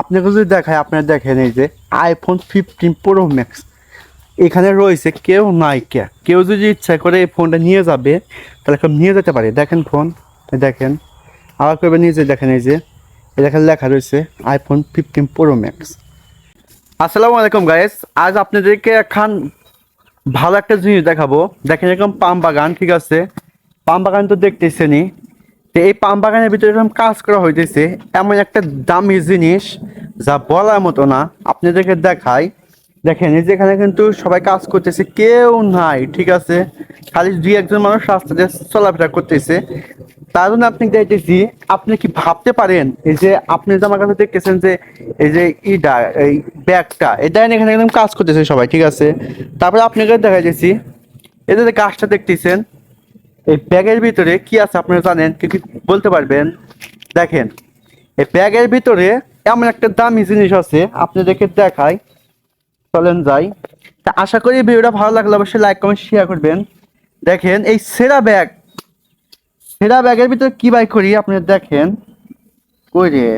আপনাকে যদি দেখায় আপনারা দেখেন এই যে আইফোন ফিফটিন প্রো ম্যাক্স এখানে রয়েছে কেউ নাই কে কেউ যদি ইচ্ছা করে এই ফোনটা নিয়ে যাবে, তাহলে নিয়ে যেতে পারে। দেখেন ফোন দেখেন। আবার করবে নিজে দেখেন এই যে, এই দেখেন লেখা রয়েছে আইফোন ফিফটিন প্রো ম্যাক্স আসসালামু আলাইকুম গাইস আজ আপনাদেরকে এখন ভালো একটা জিনিস দেখাবো। দেখেন এরকম পাম বাগান, ঠিক আছে? পাম বাগান তো দেখতেছেনই। তো এই পাম বাগানের ভিতরে এরকম কাজ করা হইতেছে, এমন একটা দামি জিনিস যা বলার মতো না। আপনাদেরকে দেখাই। দেখেন, এই যে এখানে কিন্তু সবাই কাজ করতেছে, কেউ নাই, ঠিক আছে? খালি দুই একজন মানুষ রাস্তা দিয়ে চলাফেরা করতেছে। তার জন্য আপনি দেখতেছি, আপনি কি ভাবতে পারেন, এই যে আপনি যে আমার কাছে দেখতেছেন যে এই যে ইটা এই ব্যাগটা এটা এখানে একদম কাজ করতেছে সবাই, ঠিক আছে? তারপরে আপনাকে দেখা যাচ্ছি এই যে গাছটা দেখতেছেন এই ব্যাগের ভিতরে কি আছে আপনারা জানেন? কি কি বলতে পারবেন? দেখেন, এই ব্যাগের ভিতরে এমন একটা দামি জিনিস আছে আপনাদেরকে দেখাই। চলেন যাই। তা আশা করি ভিডিওটা ভালো লাগলে অবশ্যই লাইক, কমেন্ট শেয়ার করবেন। দেখেন, এই সেরা ব্যাগ। সেরা ব্যাগের ভিতরে কি বাই করি? আপনি দেখেন। কই রে?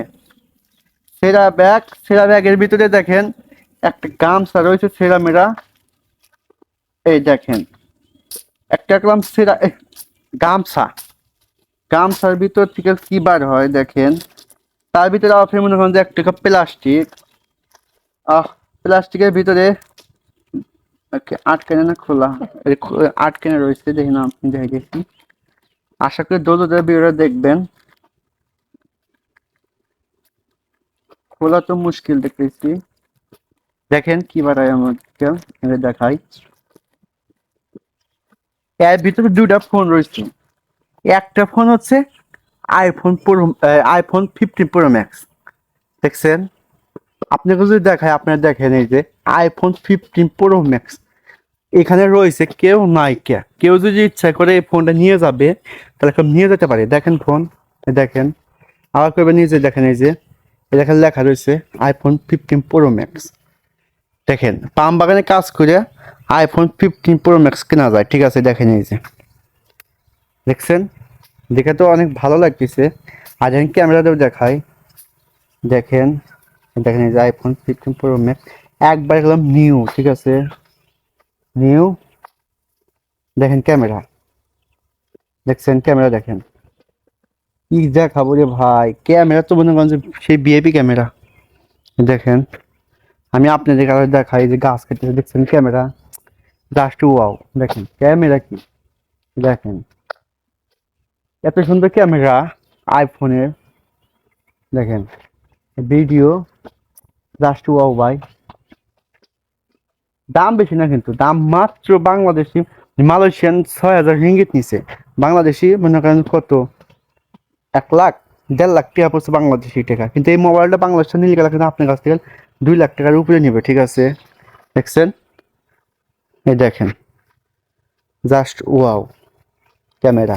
সেরা ব্যাগ, সেরা ব্যাগের ভিতরে দেখেন, একটা গামছা রয়েছে সেরা মেরা এই দেখেন। একটা একদম সেরা গামছা। গামছার ভিতর থেকে কি বার হয় দেখেন? তার ভিতরে ফের মনে করেন যে একটা প্লাস্টিক। আহ, প্লাস্টিকের ভিতরে আটকানে না খোলা। আটকানে রয়েছে দেখি না আপনি দেখে গেছি আশা করি দোলদের ভিডিওটা দেখবেন। খোলা তো মুশকিল দেখতেছি। দেখেন কি বাড়ায় আমাকে দেখাই। এর ভিতরে দুটা ফোন রয়েছে। একটা ফোন হচ্ছে iPhone Pro iPhone fifteen Pro Max দেখছেন? আপনাকে যদি দেখায় আপনারা দেখেন এই যে আইফোন ফিফটিন প্রো ম্যাক্স এখানে রয়েছে কেউ নাই কে কেউ যদি ইচ্ছা করে এই ফোনটা নিয়ে যাবে, তাহলে কেউ নিয়ে যেতে পারে। দেখেন ফোন দেখেন। আবার করবে নিজে দেখেন এই যে এই দেখেন লেখা রয়েছে আইফোন ফিফটিন প্রো ম্যাক্স দেখেন, পাম বাগানে কাজ করে আইফোন ফিফটিন প্রো ম্যাক্স কেনা যায়। ঠিক আছে, দেখেন এই যে। দেখছেন? দেখে তো অনেক ভালো লাগতেছে। আর যখন ক্যামেরাতেও দেখাই। দেখেন দেখেন এই যে আইফোন ফিফটিন প্রো ম্যাক্স একবার গেলাম নিউ ঠিক আছে? নিউ দেখেন ক্যামেরা। দেখছেন ক্যামেরা, দেখেন। কি দেখাবো রে ভাই? ক্যামেরা তো মনে করেন সেই বিএপি ক্যামেরা। দেখেন। আমি আপনাদের কাছে দেখাই যে গাছ কেটেছে দেখছেন ক্যামেরা? জাস্ট ওয়াও দেখেন, ক্যামেরা কি? দেখেন, এত সুন্দর ক্যামেরা আইফোনের দেখেন ভিডিও জাস্ট ওয়াও ভাই। দাম বেশি না কিন্তু, দাম মাত্র বাংলাদেশি, মালয়েশিয়ান ছয় হাজার রিঙ্গিত নিছে। বাংলাদেশি, মনে করেন কত? এক লাখ, দেড় লাখ টাকা পড়ছে বাংলাদেশি টাকা। কিন্তু এই মোবাইলটা বাংলাদেশে নিলে গেলে কিন্তু আপনার কাছ থেকে দুই লাখ টাকার উপরে নেবে ঠিক আছে? দেখছেন? এই দেখেন। Just wow camera.